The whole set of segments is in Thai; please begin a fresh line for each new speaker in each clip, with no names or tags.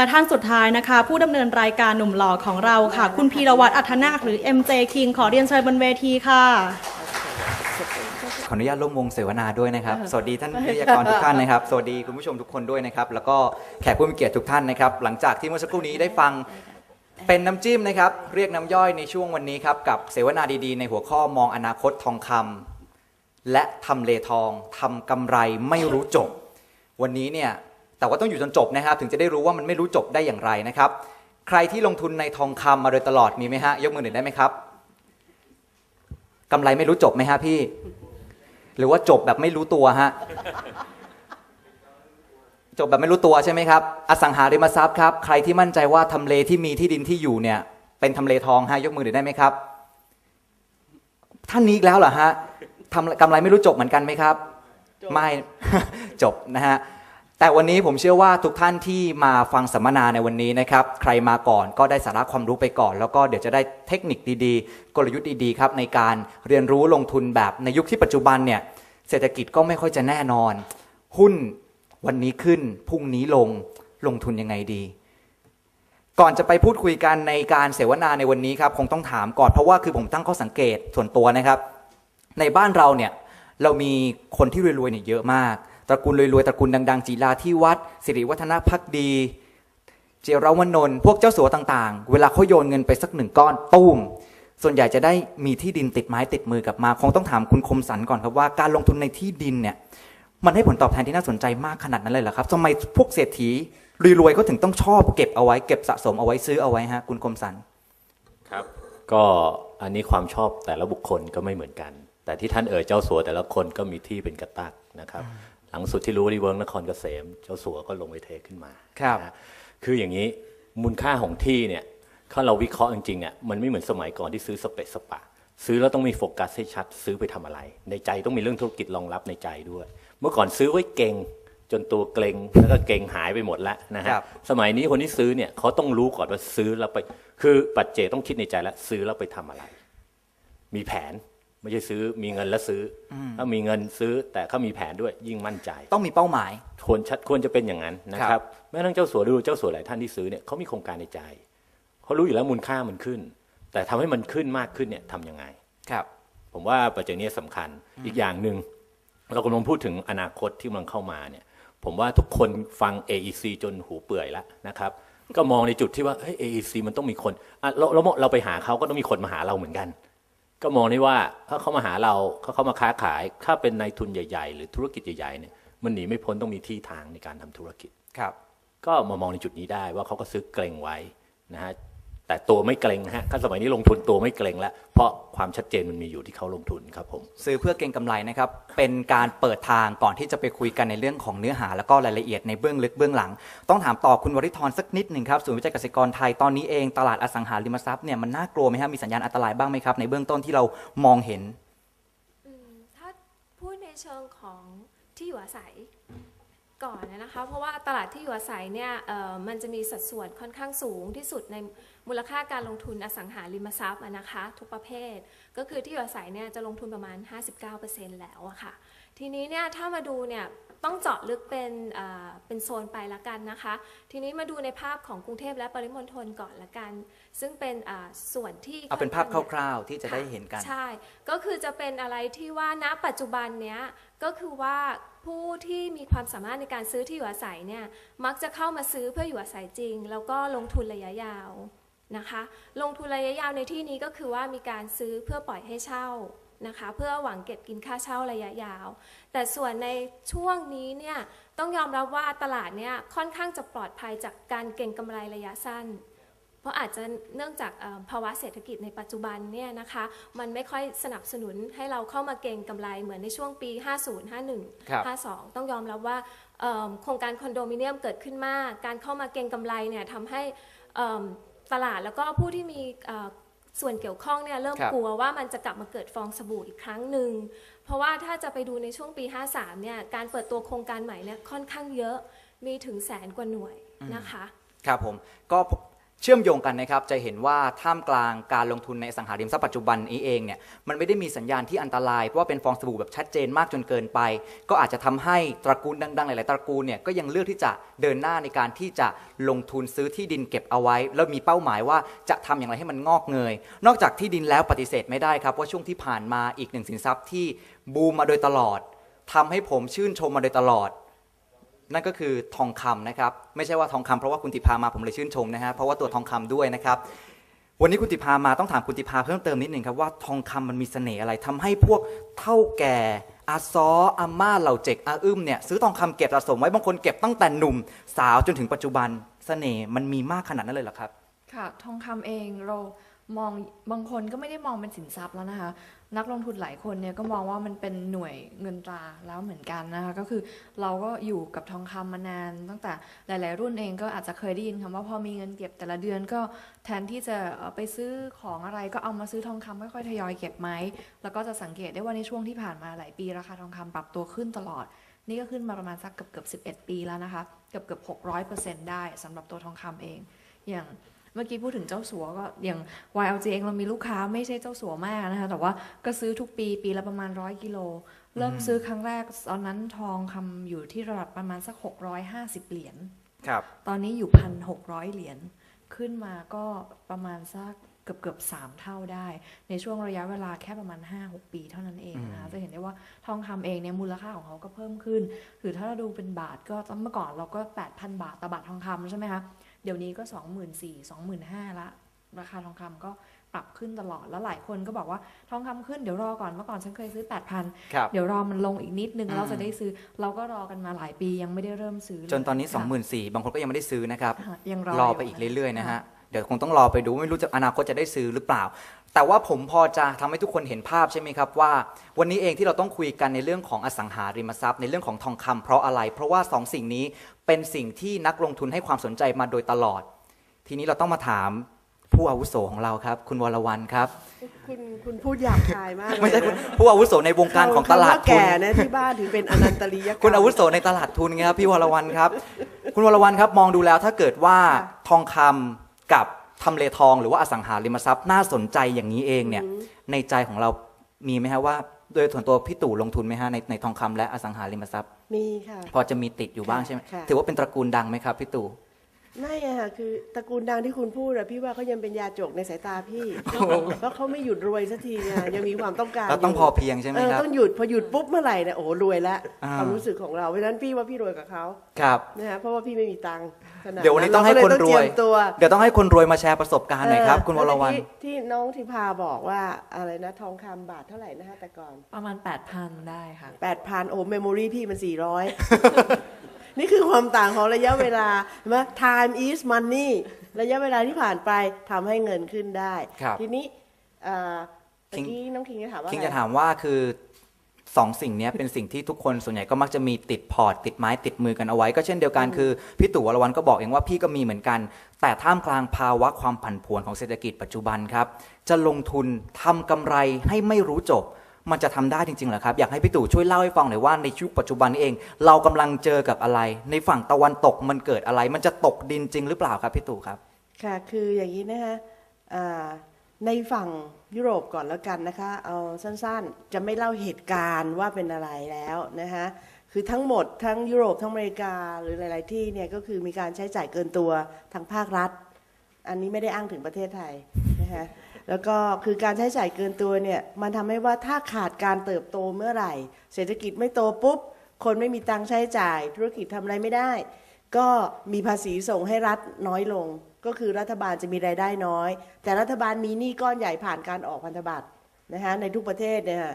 และท่านสุดท้ายนะคะ ผู้ดำเนินรายการหนุ่มหล่อของเราค่ะ คุณพีรวัตรอัธนาคหรือ MJ King ขอเรียนเชิญบนเวทีค่ะ
ขออนุญาตร่วมวงเสวนาด้วยนะครับ สวัสดีท่านวิทยากรทุกท่านนะครับ สวัสดีคุณผู้ชมทุกคนด้วยนะครับ แล้วก็แขกผู้มีเกียรติทุกท่านนะครับ หลังจากที่เมื่อสักครู่นี้ได้ฟังเป็นน้ำจิ้มนะครับ เรียกน้ำย่อยในช่วงวันนี้ครับ กับเสวนาดีๆ ในหัวข้อมองอนาคตทองคำและทำเลทองทำกำไรไม่รู้จบ วันนี้เนี่ย แต่ว่าต้องอยู่จนจบนะครับ ถึงจะได้รู้ว่ามันไม่รู้จบได้อย่างไรนะครับ ใครที่ลงทุนในทองคำมาโดยตลอดมีไหมฮะยกมือหนึ่งได้ไหมครับกำไรไม่รู้จบไหมฮะพี่ หรือว่าจบแบบไม่รู้ตัวฮะจบแบบไม่รู้ตัวใช่ไหมครับ อสังหาริมทรัพย์ครับ ใครที่มั่นใจว่าทำเลที่มีที่ดินที่อยู่เนี่ย เป็นทำเลทองฮะยกมือหน่อยได้ไหมครับ ท่านนี้อีกแล้วเหรอฮะทำกำไรไม่รู้จบเหมือนกันไหมครับ ไม่จบนะฮะ แต่วันนี้ผมเชื่อว่าทุกท่านที่มาฟังสัมมนาในวันนี้นะครับ ใครมาก่อนก็ได้สาระความรู้ไปก่อน แล้วก็เดี๋ยวจะได้เทคนิคดีๆ กลยุทธ์ดีๆครับในการเรียนรู้ลงทุนแบบในยุคที่ปัจจุบันเนี่ยเศรษฐกิจก็ไม่ค่อยจะแน่นอน หุ้นวันนี้ขึ้นพรุ่งนี้ลงลงทุนยังไงดี ก่อนจะไปพูดคุยกันในการเสวนาในวันนี้ครับคงต้องถามก่อนเพราะว่าคือผมตั้งข้อสังเกตส่วนตัวนะครับ ในบ้านเราเนี่ยเรามีคนที่รวยๆเนี่ยเยอะมาก ตระกูลรวยๆตระกูลดัง ๆ จีราที่วัด สิริวัฒนพักดี เจรวานนท์พวกเจ้าสัวต่างๆ เวลาเขาโยนเงินไปสักหนึ่งก้อนตุ้มส่วนใหญ่จะได้มีที่ดินติดไม้ติดมือกลับมา คงต้องถามคุณคมสันก่อนครับว่าการลงทุนในที่ดินเนี่ย มันให้ผลตอบแทนที่น่าสนใจมากขนาดนั้นเลยเหรอครับทำไมพวกเศรษฐีรวยๆเขาถึงต้องชอบเก็บเอาไว้เก็บสะสมเอาไว้ซื้อเอาไว้ฮะคุณคมสัน
ครับ ก็อันนี้ความชอบแต่ละบุคคลก็ไม่เหมือนกัน แต่ที่ท่านเอ่ยเจ้าสัวแต่ละคนก็มีที่เป็นกระตักนะครับ หลังสุดที่รู้ที่เวิร์กนครเกษม เจ้าสัวก็ลงไปเทขึ้นมา
ครับ
นะคืออย่างนี้มูลค่าของที่เนี่ยถ้าเราวิเคราะห์จริงๆอะมันไม่เหมือนสมัยก่อนที่ซื้อสเปะสปะ ซื้อแล้วต้องมีโฟกัสให้ชัด ซื้อไปทำอะไร ในใจต้องมีเรื่องธุรกิจรองรับในใจด้วย เมื่อก่อนซื้อไว้เก่งจนตัวเกรงแล้วก็เก่งหายไปหมดแล้วนะฮะ
ครับ
สมัยนี้คนที่ซื้อเนี่ยเขาต้องรู้ก่อนว่าซื้อแล้วไป คือปัจเจกต้องคิดในใจแล้วซื้อแล้วไปทำอะไร มีแผน ไม่ใช่ซื้อมีเงินแล้วซื้ออถ้ามีเงินซื้อแต่เขามีแผนด้วยยิ่งมั่นใจ
ต้องมีเป้าหมาย
ควรชัดควรจะเป็นอย่างนั้นนะค
ครั
รับบแม้กระทั่งเจ้าสัวดูเจ้าสัวหลายท่านที่ซื้อเนี่ยเขามีโครงการในใจเขารู้อยู่แล้วมูลค่ามันขึ้น แต่ทำให้มันขึ้นมากขึ้นเนี่ยทำยังไง
ครับ
ผมว่าปัจจัยนี้สำคัญอีกอย่างหนึ่งเรากำลังพูดถึงอนาคตที่กำลังเข้ามาเนี่ย ผมว่าทุกคนฟัง AEC จนหูเปื่อยแล้วนะครับก็มองในจุดที่ว่าเฮ้ย AEC มันต้องมีคนอะเราเราเราไปหาเขาก็ต้องมีคนมาหาเราเหมือนกัน ก็มองได้ว่าถ้าเขามาหาเราเขาเข้ามาค้าขาย ถ้าเป็นนายทุนใหญ่ ๆ หรือธุรกิจใหญ่ๆเนี่ยมันหนีไม่พ้นต้องมีที่ทางในการทำธุรกิจ
ครับ
ก็มามองในจุดนี้ได้ว่าเขาก็ซื้อเกรงไว้นะฮะ แต่ตัวไม่เกรงนะฮะถ้าสมัยนี้ลงทุนตัวไม่เกรงแล้ว เพราะความชัดเจนมันมีอยู่ที่เขาลงทุนครับผม
ซื้อเพื่อเก็งกำไรนะครับ เป็นการเปิดทางก่อนที่จะไปคุยกันในเรื่องของเนื้อหา แล้วก็รายละเอียดในเบื้องลึกเบื้องหลัง ต้องถามต่อคุณวริธรสักนิดหนึ่งครับศูนย์วิจัยเกษตรกรไทยตอนนี้เองตลาดอสังหาริมทรัพย์เนี่ยมันน่ากลัวไหมครับมีสัญญาณอันตรายบ้างไหมครับในเบื้องต้นที่เรามองเห็น
อืมถ้าพูดในเชิงของที่อยู่อาศัย ก่อนนะคะเพราะว่าตลาดที่อยู่อาศัยเนี่ยเอ่อมันจะมีสัดส่วนค่อนข้างสูงที่สุดในมูลค่าการลงทุนอสังหาริมทรัพย์อะนะคะทุกประเภท ก็คือที่อยู่อาศัยเนี่ยจะลงทุนประมาณ 59%แล้วอะค่ะทีนี้เนี่ยถ้ามาดูเนี่ยต้องเจาะลึกเป็นเอ่อเป็นโซนไปละกันนะคะ ทีนี้มาดูในภาพของกรุงเทพและปริมณฑลก่อนละกัน ซึ่งเป็นอ่าส่วนที่
เอาเป็นภาพ
ค่อน
คร่าวๆที่จะได้เห็นกัน
ใช่ ก็คือจะเป็นอะไรที่ว่าณปัจจุบันเนี้ยก็คือว่า ผู้ที่มีความสามารถในการซื้อที่อยู่อาศัยเนี่ยมักจะเข้ามาซื้อเพื่ออยู่อาศัยจริง แล้วก็ลงทุนระยะยาวนะคะ ลงทุนระยะยาวในที่นี้ก็คือว่ามีการซื้อเพื่อปล่อยให้เช่านะคะ เพื่อหวังเก็บกินค่าเช่าระยะยาว แต่ส่วนในช่วงนี้เนี่ยต้องยอมรับว่าตลาดเนี่ยค่อนข้างจะปลอดภัยจากการเก็งกำไรระยะสั้น เพราะอาจจะเนื่องจากเอ่อภาวะเศรษฐกิจในปัจจุบันเนี่ยนะคะมันไม่ค่อยสนับสนุนให้เราเข้ามาเก็งกำไรเหมือนในช่วงปี 50 51
ครับ
52 ต้องยอมรับว่าเอิ่มโครงการคอนโดมิเนียมเกิดขึ้นมาก การเข้ามาเก็งกำไรเนี่ยทำให้เอิ่มตลาดแล้วก็ผู้ที่มีเอ่อส่วนเกี่ยวข้องเนี่ยเริ่ม
ครับ
กลัวว่ามันจะกลับมาเกิดฟองสบู่อีกครั้งหนึ่ง เพราะว่าถ้าจะไปดูในช่วงปี 53 เนี่ยการเปิดตัวโครงการใหม่เนี่ยค่อนข้างเยอะมีถึงแสนกว่าหน่วยนะคะ
ครับผมก็ เชื่อมโยงกันนะครับจะเห็นว่าท่ามกลางการลงทุนในสังหาริมทรัพย์ปัจจุบันนี้เองเนี่ยมันไม่ได้มีสัญญาณที่อันตรายเพราะว่าเป็นฟองสบู่แบบชัดเจนมากจนเกินไป ก็อาจจะทำให้ตระกูลดังๆหลายๆตระกูลเนี่ยก็ยังเลือกที่จะเดินหน้าในการที่จะลงทุนซื้อที่ดินเก็บเอาไว้ แล้วมีเป้าหมายว่าจะทำอย่างไรให้มันงอกเงย นอกจากที่ดินแล้วปฏิเสธไม่ได้ครับว่าช่วงที่ผ่านมาอีกหนึ่งสินทรัพย์ที่บูมมาโดยตลอดทำให้ผมชื่นชมมาโดยตลอด นั่นก็คือทองคำนะครับไม่ใช่ว่าทองคำเพราะว่าคุณติพามาผมเลยชื่นชมนะฮะเพราะว่าตัวทองคำด้วยนะครับวันนี้คุณติพามาต้องถามคุณติพาเพิ่มเติมนิดหนึ่งครับว่าทองคำมันมีเสน่ห์อะไรทำให้พวกเท่าแก่อาซออาม่าเหล่าเจกอาอึ้มเนี่ยซื้อทองคำเก็บสะสมไว้บางคนเก็บตั้งแต่หนุ่ม สาวจนถึงปัจจุบันเสน่ห์มันมีมากขนาดนั้นเลยเหรอครับ
ค่ะ ทองคำเองเรามองบางคนก็ไม่ได้มองเป็นสินทรัพย์แล้วนะคะ นักลงทุนหลายคนเนี่ยก็มองว่ามันเป็นหน่วยเงินตราแล้วเหมือนกันนะคะก็คือเราก็อยู่กับทองคำมานาน ตั้งแต่หลาย ๆ รุ่นเองก็อาจจะเคยได้ยินคำว่าพอมีเงินเก็บแต่ละเดือนก็แทนที่จะไปซื้อของอะไรก็เอามาซื้อทองคำค่อยๆทยอยเก็บไหมแล้วก็จะสังเกตได้ว่าในช่วงที่ผ่านมาหลายปีราคาทองคำปรับตัวขึ้นตลอด นี่ก็ขึ้นมาประมาณสักเกือบเกือบ11 ปีแล้วนะคะเกือบเกือบ600%ได้สำหรับตัวทองคำเองอย่าง เมื่อกี้พูดถึงเจ้าสัวก็อย่าง YLG เองเรามีลูกค้าไม่ใช่เจ้าสัวมากนะคะ แต่ว่าก็ซื้อทุกปีปีละประมาณร้อยกิโล เริ่มซื้อครั้งแรกตอนนั้นทองคำอยู่ที่ระดับประมาณสัก 650 เหรียญ
ครับ
ตอนนี้อยู่พันหกร้อยเหรียญขึ้นมาก็ประมาณสักเกือบเกือบสามเท่าได้ ในช่วงระยะเวลาแค่ประมาณ 5-6 ปีเท่านั้นเองนะคะจะเห็นได้ว่าทองคำเองเนี่ยมูลค่าของเขาก็เพิ่มขึ้นหรือถ้าเราดูเป็นบาทก็เมื่อก่อนเราก็ 8,000 บาทต่อบาททองคำใช่ไหมคะ เดี๋ยวนี้ก็ 24,000 25,000ละราคาทองคำก็ปรับขึ้นตลอดแล้วหลายคนก็บอกว่าทองคำขึ้นเดี๋ยวรอก่อนเมื่อก่อนฉันเคยซื้อ 8,000
ครับ
เดี๋ยวรอมันลงอีกนิดนึง
อืม
เราจะได้ซื้อ เราก็รอกันมาหลายปียังไม่ได้เริ่มซื้อเลย
จนตอนนี้
ค่ะ
24,000บางคนก็ยังไม่ได้ซื้อนะครับ
ค่ะยังรอ
รอ
อยู่
ไปอีกเรื่อยๆนะฮะ
ค่ะ
เดี๋ยวคงต้องรอไปดูไม่รู้จะอนาคตจะได้ซื้อหรือเปล่า แต่ว่าผมพอจะทำให้ทุกคนเห็นภาพใช่ไหมครับว่า วันนี้เองที่เราต้องคุยกันในเรื่องของอสังหาริมทรัพย์ ในเรื่องของทองคำเพราะอะไร เพราะว่าสองสิ่งนี้เป็นสิ่งที่นักลงทุนให้ความสนใจมาโดยตลอด ทีนี้เราต้องมาถามผู้อาวุโสของเราครับ คุณวรวันครับ
คุณคุณพูดหยาบคายมากเลย
ไม่ใช่
นะ
คุณผู้อาวุโสในวงการของตลาด
คำว่
ทุน
แก่นะที่บ้านถึงเป็นอนันตริยกรรม
คุณอาวุโสในตลาดทุนไงครับพี่วรวันครับ คุณวรวันครับมองดูแล้วถ้าเกิดว่า
ค่ะ
ทองคำ กับทำเลทองหรือว่าอสังหาริมทรัพย์น่าสนใจอย่างนี้เองเนี่ยในใจของเรามีไหมฮะว่า โดยส่วนตัวพี่ตู่ลงทุนไหมฮะในในทองคำและอสังหาริมทรัพย์
มีค่ะ
พอจะมีติดอยู่บ้างใช่ไหม
ค่ะ
ถือว่าเป็นตระกูลดังไหมครับพี่ตู่
ไม่อะค่ะคือตระกูลดังที่คุณพูดอะพี่ว่าเขายังเป็นยาจกในสายตาพี่ เพราะเขาไม่หยุดรวยสักทีไงยังมีความต้องการ
เราต้อง
ยู่
พอเพียงใช่ไหม
เออ
ครับ
ต้องหยุดพอหยุดปุ๊บเมื่อไหร่เนี่ยโอ้โหรวยแล้ว
อ่า
ความรู้สึกของเราเพราะฉะนั้นพี่ว่าพี่รวยกับเขา
ครับ
นะฮะเพราะว่าพี่ไม่มีตังค์ขนาด
เดี๋ยววันนี้ต้องให้
เา
ค
ก็
น
เล
ร
ต้
ว
อง
ย
เตรีมตัว
เดี๋ยวต้องให้คนรวยมาแชร์ประสบการณ์หน่อยครับ
เออ
คุณวรวัน
ที่ที่น้องทิพาบอกว่าอะไรนะทองคำบาทเท่าไหร่นะฮะแต่ก่อน
ประมาณ8,000ได้ค่ะ
แปดพันโอ้เมมโมรีพี่มันสี่ร้อย นี่คือความต่างของระยะเวลาเห็นไหม time is money ระยะเวลาที่ผ่านไปทำให้เงินขึ้นได้
ครับ
ทีนี้เอ่อ
คิ
เมื่องกี้น้องคิงจะถามว่า
คิง
ไง
จะถามว่าคือสองสิ่งเนี้ยเป็นสิ่งที่ทุกคนส่วนใหญ่ก็มักจะมีติดพอร์ตติดไม้ติดมือกันเอาไว้ ก็เช่นเดียวกันคือพี่ตู่วรวันก็บอกเองว่าพี่ก็มีเหมือนกัน แต่ท่ามกลางภาวะความผันผวนของเศรษฐกิจปัจจุบันครับ จะลงทุนทำกำไรให้ไม่รู้จบ มันจะทำได้จริงๆเหรอครับ อยากให้พี่ตู่ช่วยเล่าให้ฟังหน่อยว่าในยุคปัจจุบันนี้เอง เรากำลังเจอกับอะไร ในฝั่งตะวันตกมันเกิดอะไร มันจะตกดินจริงหรือเปล่าครับพี่ตู่ครับ
ค่ะ คืออย่างนี้นะคะในฝั่งยุโรปก่อนแล้วกันนะคะ เอาสั้นๆ จะไม่เล่าเหตุการณ์ว่าเป็นอะไรแล้วนะคะคือทั้งหมดทั้งยุโรปทั้งอเมริกาหรือหลาย ๆ ที่เนี่ยก็คือมีการใช้จ่ายเกินตัวทางภาครัฐ อันนี้ไม่ได้อ้างถึงประเทศไทยนะคะ แล้วก็คือการใช้จ่ายเกินตัวเนี่ยมันทำให้ว่าถ้าขาดการเติบโตเมื่อไหร่ เศรษฐกิจไม่โตปุ๊บ คนไม่มีตังค์ใช้จ่าย ธุรกิจทำอะไรไม่ได้ ก็มีภาษีส่งให้รัฐน้อยลง ก็คือรัฐบาลจะมีรายได้น้อย แต่รัฐบาลมีหนี้ก้อนใหญ่ผ่านการออกพันธบัตรนะคะในทุกประเทศเนี่ยค่ะ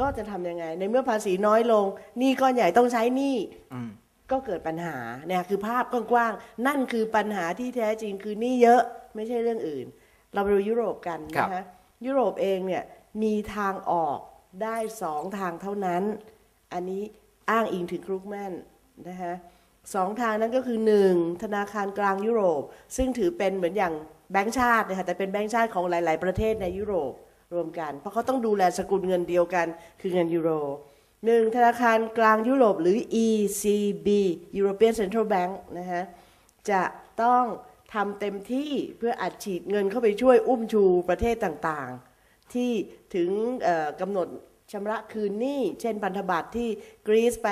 ก็จะทำยังไง ในเมื่อภาษีน้อยลงหนี้ก้อนใหญ่ต้องใช้หนี้
อืม
ก็เกิดปัญหาเนี่ยคือภาพกว้างๆนั่นคือปัญหาที่แท้จริงคือหนี่เยอะไม่ใช่เรื่องอื่น เราไปดูยุโรปกัน
ครับ
นะคะยุโรปเองเนี่ยมีทางออกได้สองทางเท่านั้น อันนี้อ้างอิงถึงครุกแมนนะคะสองทางนั้นก็คือหนึ่งธนาคารกลางยุโรป ซึ่งถือเป็นเหมือนอย่างแบงก์ชาตินะคะแต่เป็นแบงก์ชาติของหลาย ๆ ประเทศในยุโรปรวมกัน เพราะเขาต้องดูแลสกุลเงินเดียวกัน คือเงินยูโรหนึ่งธนาคารกลางยุโรปหรือ ECB European Central Bank นะฮะจะต้อง ทำเต็มที่เพื่ออัดฉีดเงินเข้าไปช่วยอุ้มชูประเทศต่างๆ ที่ถึงเอ่อกำหนดชำระคืนหนี้เช่นพันธบัตรที่กรีซไป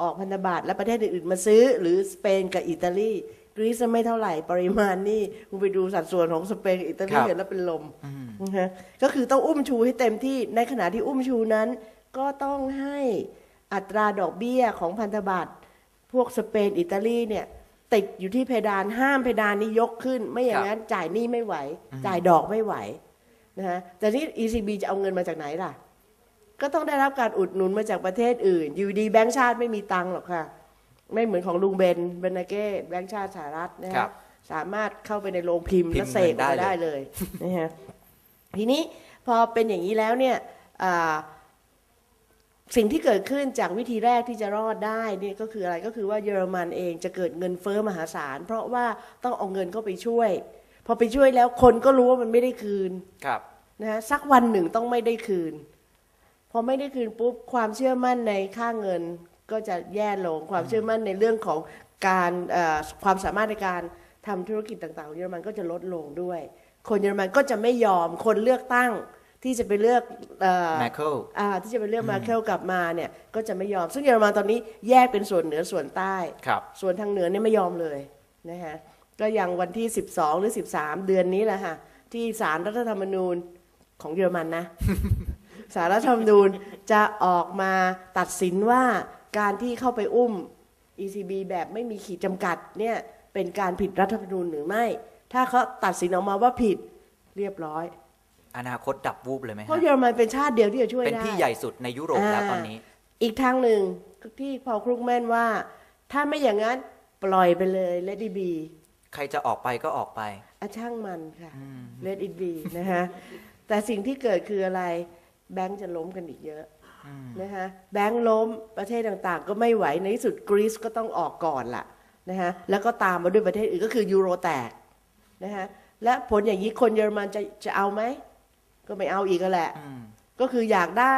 ออกพันธบัตรและประเทศอื่นๆมาซื้อ หรือสเปนกับอิตาลีกรีซไม่เท่าไหร่ปริมาณหนี่คุณไปดูสัดส่วนของสเปนกับอิตาลี
ครับ
เห็นแล้วเป็นลมนะฮะก็คือต้องอุ้มชูให้เต็มที่ในขณะที่อุ้มชูนั้น ก็ต้องให้อัตราดอกเบี้ยของพันธบัตรพวกสเปนอิตาลีเนี่ย ติดอยู่ที่เพดานห้ามเพดานนี้ยกขึ้น ไม่อย่างนั้นจ่ายหนี้ไม่ไหว จ่ายดอกไม่ไหวนะฮะแต่นี่ ECB จะเอาเงินมาจากไหนล่ะ ก็ต้องได้รับการอุดหนุนมาจากประเทศอื่นอยู่ดีแบงก์ชาติไม่มีตังค์หรอกค่ะ ไม่เหมือนของลุงเบนเบนนาเก้แบงก์ชาติสหรัฐนะ
ครั
ฮะ
บ
สามารถเข้าไปในโรงพิมพ์
พิมพ์
แล้วเสกออก
เงิ
มาน
ได้
ได้
เลย
เลยนะฮะทีนี้พอเป็นอย่างนี้แล้วเนี่ยอ่า สิ่งที่เกิดขึ้นจากวิธีแรกที่จะรอดได้เนี่ยก็คืออะไรก็คือว่าเยอรมันเองจะเกิดเงินเฟ้อมหาศาล เพราะว่าต้องเอาเงินเข้าไปช่วย พอไปช่วยแล้วคนก็รู้ว่ามันไม่ได้คืน
ครับ
นะฮะสักวันหนึ่งต้องไม่ได้คืน พอไม่ได้คืนปุ๊บความเชื่อมั่นในค่าเงินก็จะแย่ลงความเชื่อมั่นในเรื่องของการเอ่อความสามารถในการทำธุรกิจต่างๆของเยอรมันก็จะลดลงด้วย คนเยอรมันก็จะไม่ยอมคนเลือกตั้ง ที่จะไปเลือกเอ่อ
แมคเคิล
อ่าที่จะไปเลือกมาเคลกลับมาเนี่ยก็จะไม่ยอม ซึ่งเยอรมันตอนนี้แยกเป็นส่วนเหนือส่วนใต้
ครับ
ส่วนทางเหนือเนี่ยไม่ยอมเลยนะฮะก็ยังวันที่ 12 หรือ 13 เดือนนี้แหละค่ะที่สารรัฐธรรมนูญของเยอรมันนะสารรัฐธรรมนูญจะออกมาตัดสินว่าการที่เข้าไปอุ้ม ECB แบบไม่มีขีดจำกัดเนี่ยเป็นการผิดรัฐธรรมนูญหรือไม่ ถ้าเขาตัดสินออกมาว่าผิดเรียบร้อย
อนาคตดับวูบเลยไหม
เพราะ
ฮะ
เยอรมันเป็นชาติเดียวที่จะช่วย
เป็น
ได้
ที่ใหญ่สุดในยุโรปแล้วตอนนี้
อีกทางหนึ่งที่พอครุกแม่นว่า ถ้าไม่อย่างนั้นปล่อยไปเลยเลดีบี
ใครจะออกไปก็ออกไป
อะช่างมันค่ะเลดอิ b บีนะฮะแต่สิ่งที่เกิดคืออะไร แบงก์จะล้มกันอีกเยอะนะฮะแบงก์ล้มประเทศต่างๆ ก็ไม่ไหวในที่สุดกรีซก็ต้องออกก่อนล่ะนะฮะแล้วก็ตามมาด้วยประเทศอื่นก็คือยูโรแตกนะฮะและผลอย่างนี้คนเยอรมันจะจะเอาไหม ก็ไม่เอาอีกก็แหละ ก็คืออยากได้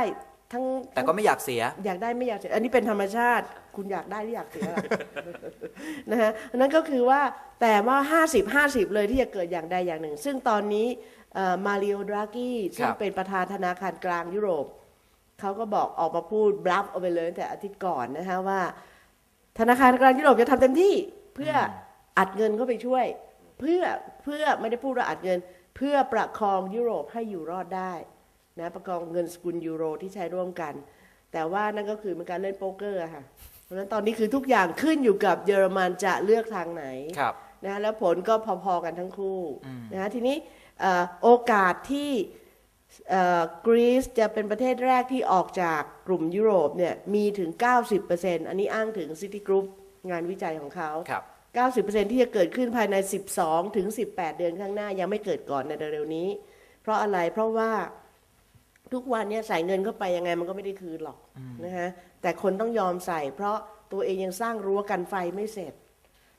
ทั้ง
แต่ก็ไม่อยากเสีย
อยากได้ไม่อยากเสีย อันนี้เป็นธรรมชาติ คุณอยากได้หรืออยากเสียล่ะนะฮะอันนั้นก็คือว่าแต่ว่า 50 50 เลยที่จะเกิดอย่างใดอย่างหนึ่ง ซึ่งตอนนี้มาริโอดรากีซึ่ง
ครับ
เป็นประธานธนาคารกลางยุโรป เขาก็บอกออกมาพูดบลัฟเอาไปเลยตั้งแต่อาทิตย์ก่อนนะฮะว่า ธนาคารกลางยุโรปจะทำเต็มที่เพื่ออัดเงินเข้าไปช่วย เพื่อเพื่อไม่ได้พูดว่าอัดเงิน เพื่อประคองยุโรปให้อยู่รอดได้นะประคองเงินสกุลยูโรที่ใช้ร่วมกัน แต่ว่านั่นก็คือเป็นการเล่นโป๊กเกอร์อะค่ะเพราะฉะนั้นตอนนี้คือทุกอย่างขึ้นอยู่กับเยอรมันจะเลือกทางไหน
ครับ
นะแล้วผลก็พอๆกันทั้งคู่นะทีนี้เอ่อโอกาสที่เอ่อกรีซจะเป็นประเทศแรกที่ออกจากกลุ่มยุโรปเนี่ยมีถึง 90%อันนี้อ้างถึงซิตี้กรุ๊ปงานวิจัยของเขา
ครับ
90%ที่จะเกิดขึ้นภายใน 12 ถึง 18 เดือนข้างหน้ายังไม่เกิดก่อนในเร็วๆนี้ เพราะอะไรเพราะว่าทุกวันเนี้ใส่เงินเข้าไปยังไงมันก็ไม่ได้คืนหรอกนะฮะแต่คนต้องยอมใส่ เพราะตัวเองยังสร้างรั้วกันไฟไม่เสร็จ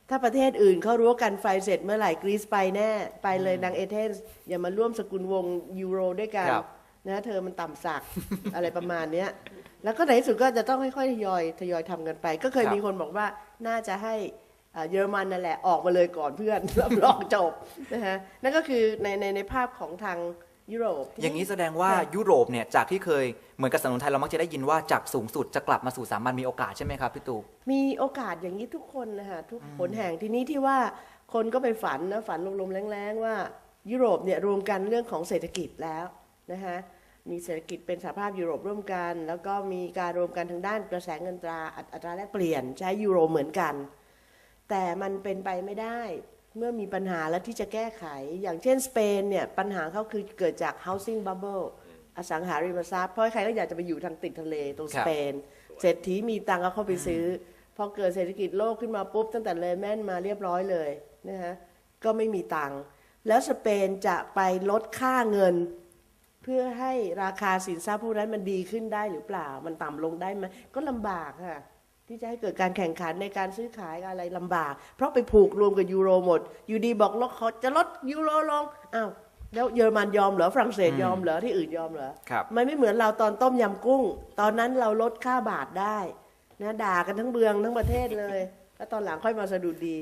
ถ้าประเทศอื่นเขารั้วกันไฟเสร็จเมื่อไหร่กรีซไปแน่ ไปเลยนางเอเธนส์อย่ามาร่วมสกุลวงยูโรด้วยกัน
ครับ
นะเธอมันต่ำสักอะไรประมาณเนี้ยแล้วก็ในที่สุดก็จะต้องค่อยๆทยอยทยอยทำกันไป ก็เคย
ครับ
มีคนบอกว่าน่าจะให้ เอ่อเยอรมันนั่นแหละออกมาเลยก่อนเพื่อนรับรองจบนะฮะนั่นก็คือในในในภาพของทางยุโรป
อย่างนี้แสดงว่า
ค่ะ
ยุโรปเนี่ยจากที่เคยเหมือนกับสนุนไทยเรามักจะได้ยินว่าจากสูงสุดจะกลับมาสู่สามัญมีโอกาสใช่ไหมครับพี่ตู่
มีโอกาสอย่างนี้ทุกคนนะคะทุกผลแห่งทีนี้ที่ว่าคนก็ไปฝันนะฝันลมๆแรงๆว่ายุโรปเนี่ยรวมกันเรื่องของเศรษฐกิจแล้วนะคะมีเศรษฐกิจเป็นสหภาพยุโรปร่วมกัน แล้วก็มีการรวมกันทางด้านกระแสเงินตราอัตอัตราแลกเปลี่ยนใช้ยูโรเหมือนกัน แต่มันเป็นไปไม่ได้ เมื่อมีปัญหาแล้วที่จะแก้ไข อย่างเช่นสเปนเนี่ย ปัญหาเขาคือเกิดจาก housing bubble อสังหาริมทรัพย์เพราะใครก็อยากจะไปอยู่ทางติดทะเลตรง
ค
ส
รับ
เปน เศรษฐีมีตังค์ก็เข้าไปซื้ออพอเกิดเศรษฐกิจโลกขึ้นมาปุ๊บ ตั้งแต่เลแมนมาเรียบร้อยเลยนะฮะก็ไม่มีตังค์แล้วสเปนจะไปลดค่าเงิน เพื่อให้ราคาสินทรัพย์พวกนั้นมันดีขึ้นได้หรือเปล่า มันต่ำลงได้ไหมก็ลำบากค่ะ ที่จะให้เกิดการแข่งขันในการซื้อขายอะไรลำบาก เพราะไปผูกรวมกับยูโรหมด อยู่ดีบอกลดเขาจะลดยูโรลงอ้าวแล้วเยอรมันยอมเหรอฝรั่งเศสยอมเหรอที่อื่นยอมเหรอ
ครับ
มันไม่เหมือนเราตอนต้มยำกุ้ง ตอนนั้นเราลดค่าบาทได้นะด่ากันทั้งเบืองทั้งประเทศเลย แล้วตอนหลังค่อยมาสะดุดดี